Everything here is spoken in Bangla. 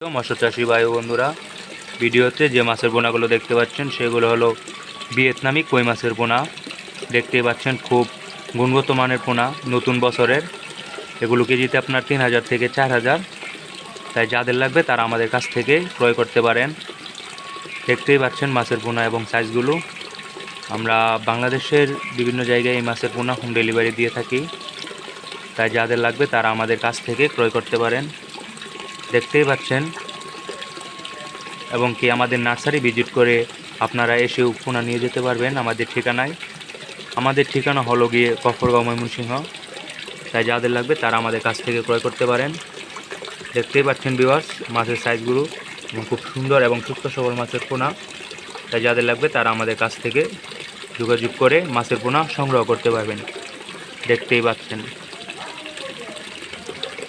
মৎস্য চাষি ও বন্ধুরা, ভিডিওতে যে মাছের পোনাগুলো দেখতে পাচ্ছেন, সেগুলো হলো ভিয়েতনামি কই মাছের পোনা দেখতেই পাচ্ছেন খুব গুণগত মানের পোনা, নতুন বছরের। এগুলো কেজিতে আপনার তিন হাজার থেকে চার হাজার। তাই যাদের লাগবে তারা আমাদের কাছ থেকে ক্রয় করতে পারেন। দেখতেই পাচ্ছেন মাছের পোনা এবং সাইজগুলো। আমরা বাংলাদেশের বিভিন্ন জায়গায় এই মাছের পোনা হোম ডেলিভারি দিয়ে থাকি। তাই যাদের লাগবে তারা আমাদের কাছ থেকে ক্রয় করতে পারেন। দেখতেই পাচ্ছেন। এবং কি আমাদের নার্সারি ভিজিট করে আপনারা এসেও পোনা নিয়ে যেতে পারবেন আমাদের ঠিকানায়। আমাদের ঠিকানা হলো গিয়ে কফরগাঁও ময়মনসিংহ। তাই যাদের লাগবে তারা আমাদের কাছ থেকে ক্রয় করতে পারেন। দেখতেই পাচ্ছেন বিওয়ার্স মাছের সাইজগুলো খুব সুন্দর এবং সুস্থ সবল মাছের পোনা। তাই যাদের লাগবে তারা আমাদের কাছ থেকে যোগাযোগ করে মাছের পোনা সংগ্রহ করতে পারবেন। দেখতেই পাচ্ছেন।